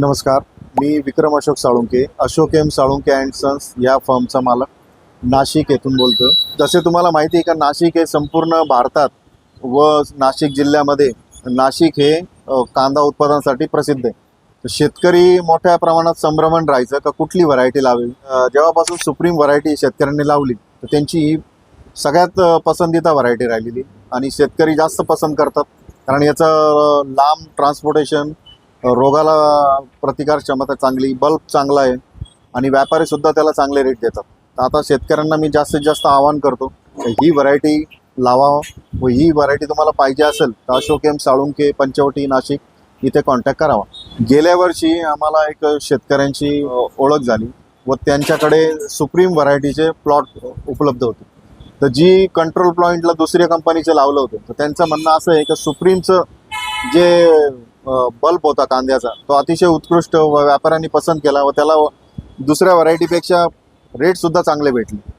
नमस्कार. मी Vikram Ashok Salunke Ashok M Salunke and sons या फर्मचा मालक नाशिक येथून बोलतो जसे तुम्हाला माहिती आहे का नाशिक हे संपूर्ण भारतात व नाशिक जिल्ह्यामध्ये नाशिक हे कांदा उत्पादनासाठी प्रसिद्ध आहे. शेतकरी मोठ्या प्रमाणात संभ्रमण राहायचं का कुठली व्हरायटी लावेल जेव्हापासून सुप्रीम व्हरायटी शेतकऱ्यांनी लावली तर त्यांची ही सगळ्यात पसंतीदा व्हरायटी राहिलेली आणि शेतकरी जास्त पसंत करतात. कारण याचं लांब ट्रान्सपोर्टेशन रोगाला प्रतिकार क्षमता चांगली बल्ब चांगला आहे आणि व्यापारीसुद्धा त्याला चांगले रेट देतात. तर आता शेतकऱ्यांना मी जास्तीत जास्त आवाहन करतो ही व्हरायटी लावा व ही व्हरायटी तुम्हाला पाहिजे असेल तर अशोक एम साळुंके पंचवटी नाशिक इथे कॉन्टॅक्ट करावा. गेल्या वर्षी आम्हाला एक शेतकऱ्यांची ओळख झाली व त्यांच्याकडे सुप्रीम व्हरायटीचे प्लॉट उपलब्ध होते. तर जी कंट्रोल पॉईंटला दुसऱ्या कंपनीचे लावलं होतं तर त्यांचं म्हणणं असं आहे की सुप्रीमचं जे बल्ब होता कांद्याचा. तो अतिशय उत्कृष्ट व व्यापाऱ्यांनी पसंत केला व त्याला दुसऱ्या व्हरायटीपेक्षा रेटसुद्धा चांगले भेटले.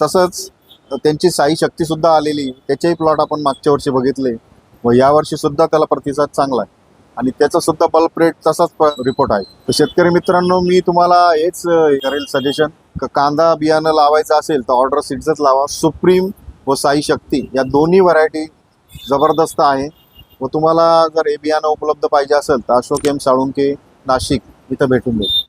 तसंच त्यांची साई शक्तीसुद्धा आलेली. त्याचेही प्लॉट आपण मागच्या वर्षी बघितले. व यावर्षीसुद्धा त्याला प्रतिसाद चांगला आहे. आणि त्याचासुद्धा बल्ब रेट तसाच रिपोर्ट आहे. तर शेतकरी मित्रांनो मी तुम्हाला हेच करेल सजेशन कांदा बियाणं लावायचं असेल तर ऑर्डर सीड्सच लावा. सुप्रीम व साई शक्ती या दोन्ही व्हरायटी जबरदस्त आहे. व तुम्हाला जर हे बियाणं उपलब्ध पाहिजे असेल तर अशोक एम साळुंके नाशिक इथं भेटून जाईल